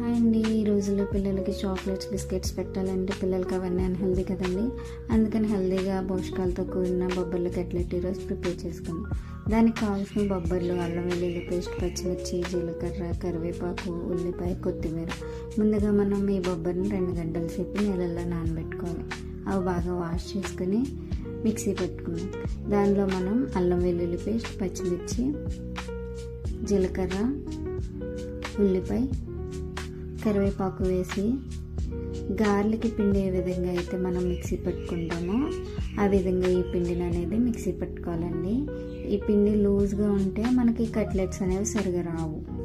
And. ఈ రోజుల్లో పిల్లలకి చాక్లెట్స్ బిస్కెట్స్ పెట్టాలంటే పిల్లలకి అవన్నీ అన్హెల్దీ కదండి. అందుకని హెల్దీగా పోషకాలతో కూడిన బొబ్బర్లు కట్లెట్ ఈరోజు ప్రిపేర్ చేసుకున్నాం దానికి కావాల్సిన బొబ్బర్లు అల్లం వెల్లుల్లి పేస్ట్ పచ్చిమిర్చి జీలకర్ర కరివేపాకు ఉల్లిపాయ కొత్తిమీర. ముందుగా మనం ఈ బొబ్బర్ని రెండు గంటల సేపు నీళ్ళల్లో నానబెట్టుకోవాలి. అవి బాగా వాష్ చేసుకుని మిక్సీ పెట్టుకున్నాం దానిలో మనం అల్లం వెల్లుల్లి పేస్ట్ పచ్చిమిర్చి జీలకర్ర ఉల్లిపాయ కరివేపాకు వేసి గార్లకి పిండి ఏ విధంగా అయితే మనం మిక్సీ పెట్టుకుంటామో ఆ విధంగా ఈ పిండిని అనేది మిక్సీ పెట్టుకోవాలండి. ఈ పిండి లూజ్గా ఉంటే మనకి కట్లెట్స్ అనేవి సరిగా రావు.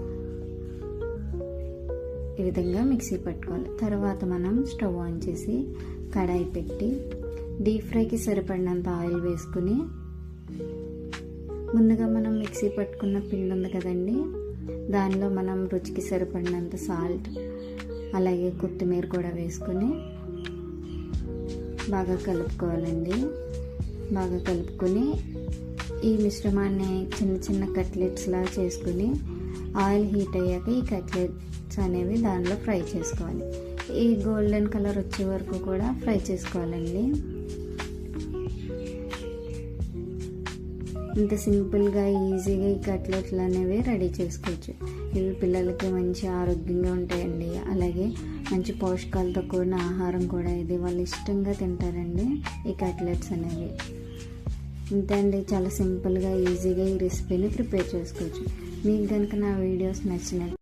ఈ విధంగా మిక్సీ పెట్టుకోవాలి. తర్వాత మనం స్టవ్ ఆన్ చేసి కడాయి పెట్టి డీప్ ఫ్రైకి సరిపడినంత ఆయిల్ వేసుకుని ముందుగా మనం మిక్సీ పట్టుకున్న పిండి ఉంది కదండి దానిలో మనం రుచికి సరిపడినంత సాల్ట్ అలాగే కొత్తిమీర కూడా వేసుకొని బాగా కలుపుకోవాలండి. బాగా కలుపుకొని ఈ మిశ్రమాన్ని చిన్న చిన్న కట్లెట్స్లా చేసుకుని ఆయిల్ హీట్ అయ్యాక ఈ కట్లెట్స్ అనేవి దానిలో ఫ్రై చేసుకోవాలి. ఈ గోల్డెన్ కలర్ వచ్చే వరకు కూడా ఫ్రై చేసుకోవాలండి. ఇంత సింపుల్గా ఈజీగా ఈ కట్లెట్లు అనేవి రెడీ చేసుకోవచ్చు. ఇవి పిల్లలకి మంచి ఆరోగ్యంగా ఉంటాయండి. అలాగే మంచి పోషకాలతో కూడిన ఆహారం కూడా ఇది. వాళ్ళు ఇష్టంగా తింటారండి ఈ కట్లెట్స్ అనేవి. ఇంతే అండి. చాలా సింపుల్గా ఈజీగా ఈ రెసిపీని ప్రిపేర్ చేసుకోవచ్చు. మీకు కనుక నా వీడియోస్ నచ్చినట్టు